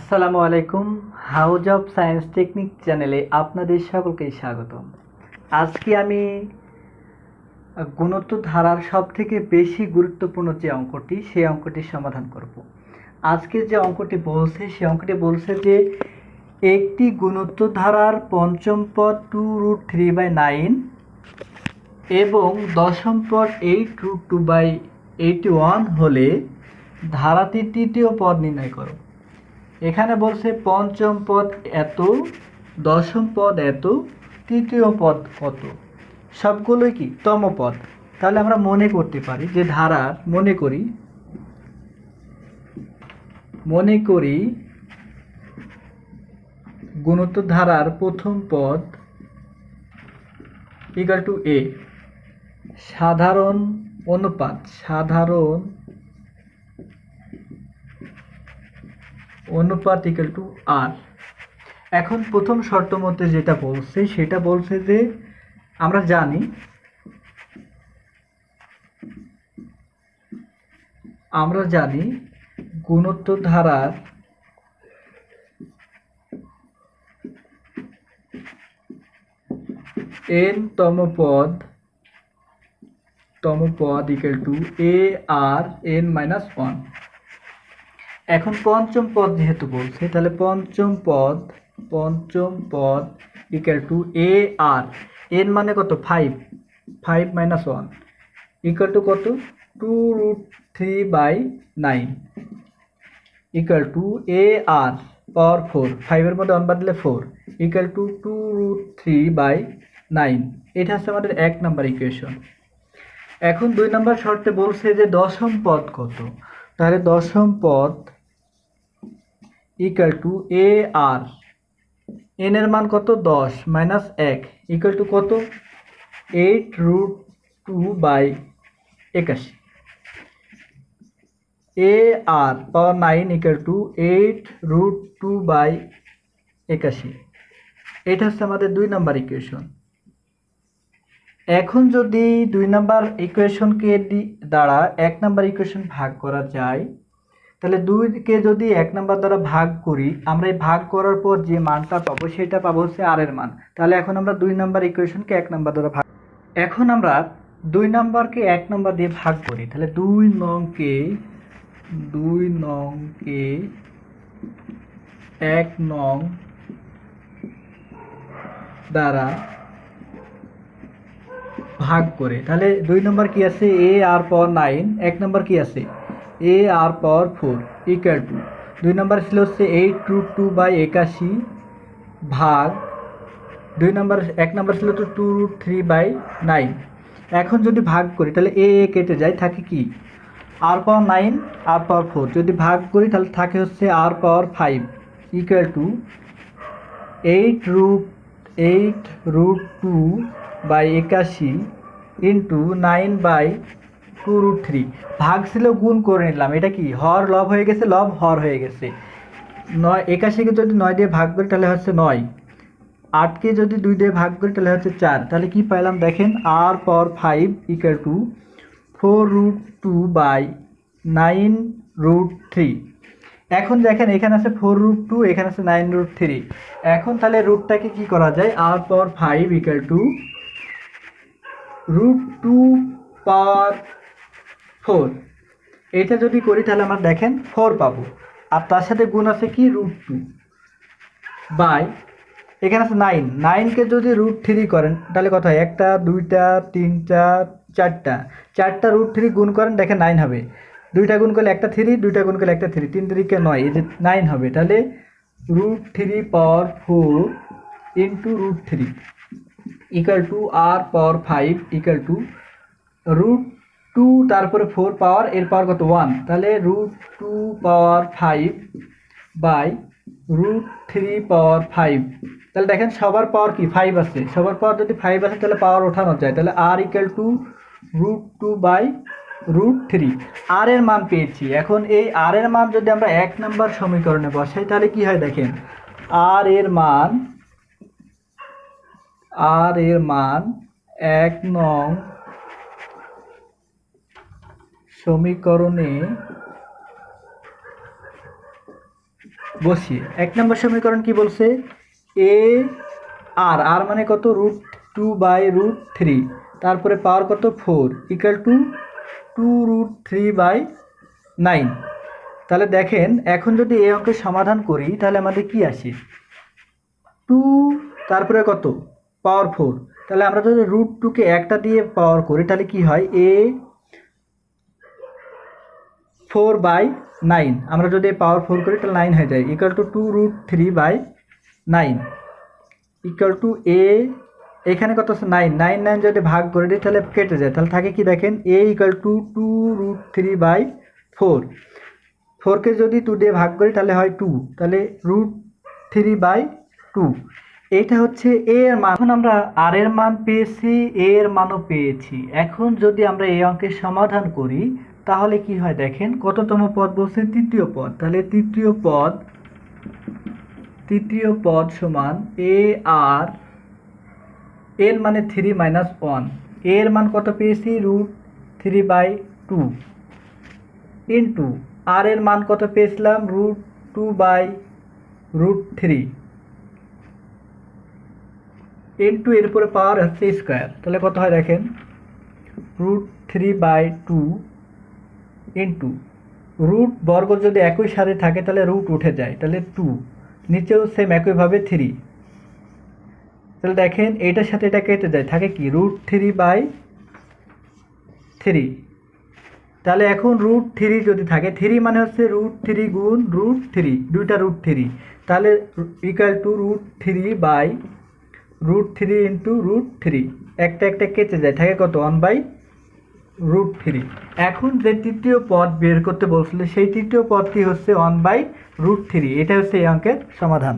আসসালামু আলাইকুম, house of science technique চ্যানেলে আপনাদের সকলকে স্বাগত আজকে আমি গুণত্ব ধারার সব থেকে বেশি গুরুত্বপূর্ণ যে অঙ্কটি, সেই অঙ্কটির সমাধান করব। আজকে যে অঙ্কটি বলছে, সেই অঙ্কটি বলছে যে একটি গুণত্ব ধারার পঞ্চম পদ two root three by nine এবং দশম পদ eight root two by eighty one হলে ধারাটির তৃতীয় পদ নির্ণয় করো। এখানে বলছে পঞ্চম পদ এত, দশম পদ এত, তৃতীয় পদ কত? সবগুলোই কি? তম পদ। তাহলে আমরা মনে করতে পারি যে ধারার মনে করি মনে করি গুণোত্তর ধারার প্রথম পদ ইকাল টু এ সাধারণ অনুপাত, সাধারণ অনুপাত ইকাল টু আর এখন প্রথম শর্ত মতে যেটা বলছে, সেটা বলছে যে আমরা জানি আমরা জানি গুণোত্তর ধারার এন তম পদ তম পদ equal to a r n minus one এখন পঞ্চম পদ যেহেতু বলছে, তাহলে পঞ্চম পদ পঞ্চম পদ equal to a r n মানে কত? Five five minus one equal to কত? Two root three by nine equal to a r power four ফাইভের মধ্যে ওয়ান বাদ দিলে four equal to two root three by nine এটা হচ্ছে আমাদের এক নাম্বার ইকুয়েশন এখন দুই নাম্বার শর্তে বলছে যে দশম পদ কত? তাহলে দশম পদ equal to a r n এর মান কত? দশ মাইনাস এক ইকাল টু কত? এইট রুট টু বাই একাশি। A r power nine equal to eight root two by একাশি। এটা হচ্ছে আমাদের দুই নাম্বার ইকুয়েশন এখন যদি দুই নাম্বার ইকুয়েশনকে দ্বারা এক নাম্বার ইকুয়েশন ভাগ করা যায় তাহলে দুইকে যদি এক নাম্বার দ্বারা ভাগ করি, আমরা এই ভাগ করার পর যে মানটা পাবো সেটা পাবো হচ্ছে আর এর মান। তাহলে এখন আমরা দুই নাম্বার ইকুয়েশনকে এক নাম্বার দ্বারা ভাগ এখন আমরা দুই নাম্বারকে এক নাম্বার দিয়ে ভাগ করি। তাহলে দুই নংকে দুই নংকে এক নং দ্বারা ভাগ করে। তাহলে দুই নম্বর কি আছে? এ আর পাওয়ার নাইন এক নম্বর কি আছে? A r power four equal to দুই নম্বর ছিল হচ্ছে এইট রুট টু বাই একাশি ভাগ। দুই নম্বর, এক নম্বর ছিল তো two root three by nine এখন যদি ভাগ করি, তাহলে এ এ কেটে যায়, থাকে কি? আর পাওয়ার নাইন আর পাওয়ার ফোর যদি ভাগ করি, তাহলে থাকে হচ্ছে r power five equal to eight root eight root two by একাশি into nine by two root three ভাগ ছিল গুণ করে নিলাম। এটা কি? হর লব হয়ে গেছে, লব হর হয়ে গেছে। নয়, একাশিকে যদি নয় দিয়ে ভাগ করি, তাহলে হচ্ছে নয়। আটকে যদি দুই দিয়ে ভাগ করি, তাহলে হচ্ছে চার। তাহলে কি পাইলাম? দেখেন r power five equal to four root two by nine root three এখন দেখেন, এখানে আছে ফোর রুট টু এখানে আছে নাইন রুট থ্রি এখন তাহলে রুটটাকে কি করা যায়? R power five equal to root two power four. এটা যদি করি তাহলে আমরা দেখেন ফোর পাবো। আর তার সাথে গুণ আছে কি? Root two. বাই। এখানে আছে নাইন। নাইনকে যদি রুট থ্রি করেন, তাহলে কথা হয়? একটা, দুইটা, তিনটা, চারটা। চারটা রুট থ্রি গুণ করেন, দেখেন নাইন হবে। দুইটা গুণ করলে একটা থ্রি, দুইটা গুণ করলে একটা থ্রি। তিন তিরিকে নয়, এই যে নাইন হবে, তাহলে root three power four into root three. Equal to r power five, equal to root two তারপরে ফোর পাওয়ার এর পাওয়ার কত? ওয়ান তাহলে root two power five by root three power five তাহলে দেখেন সবার পাওয়ার কি? ফাইভ আছে। সবার পাওয়ার যদি ফাইভ আছে তাহলে পাওয়ার ওঠানো যায়। তাহলে r equal to root two by root three r এর মান পেয়েছি। এখন এই আর এর মান যদি আমরা এক নাম্বার সমীকরণে বসাই, তাহলে কি হয় দেখেন? আর এর মান আর এর মান এক নং সমীকরণে বসিয়ে এক নম্বর সমীকরণ কি বলছে? এ আর আর মানে কত? Root two by root three তারপরে পাওয়ার কত? Four equal to two root three by nine তাহলে দেখেন, এখন যদি এই অঙ্কের সমাধান করি, তাহলে আমাদের কি আসে? টু তারপরে কত? পাওয়ার ফোর তাহলে আমরা যদি রুট টুকে একটা দিয়ে পাওয়ার করি, তাহলে কি হয়? A four by nine. আমরা যদি পাওয়ার ফোর করি, তাহলে নাইন হয়ে যায়। Equal to two root three by nine equal to a এখানে কত আছে? নাইন নাইন নাইন যদি ভাগ করে দিই, তাহলে কেটে যায়। তাহলে থাকে কি দেখেন? A equal to two root three by four ফোরকে যদি টু দিয়ে ভাগ করি, তাহলে হয় টু তাহলে রুট থ্রি বাই টু এইটা হচ্ছে এ এর মান। এখন আমরা আর এর মান পেয়েছি এ এর মানও পেয়েছি। এখন যদি আমরা এই অঙ্কের সমাধান করি তাহলে কি হয় দেখেন, কততম পদ বলছেন তৃতীয় পদ। তাহলে তৃতীয় পদ তৃতীয় পদ সমান এ আর এর মানে থ্রি মাইনাস ওয়ানের মান কত পেয়েছি? Root three by two into r এর মান কত পেয়েছিলাম? Root two by root three into এর উপরে পাওয়ার হচ্ছে স্কোয়ার তাহলে কত হয় দেখেন? Root three by two into root বর্গ যদি একই সাথে থাকে, তাহলে রুট উঠে যায়, তাহলে টু নিচেও সেম একইভাবে থ্রি তাহলে দেখেন, এইটার সাথে এটা কেটে যায়, থাকে কি? রুট থ্রি বাই থ্রি তাহলে এখন রুট থ্রি যদি থাকে থ্রি মানে হচ্ছে রুট থ্রি গুণ রুট থ্রি দুইটা রুট থ্রি তাহলে equal to root three by root three into root three একটা একটা কেটে যায়, থাকে কত? ওয়ান বাই রুট থ্রি এখন যে তৃতীয় পদ বের করতে বলছিল, সেই তৃতীয় পদটি হচ্ছে ওয়ান বাই রুট থ্রি এটা হচ্ছে এই অঙ্কের সমাধান।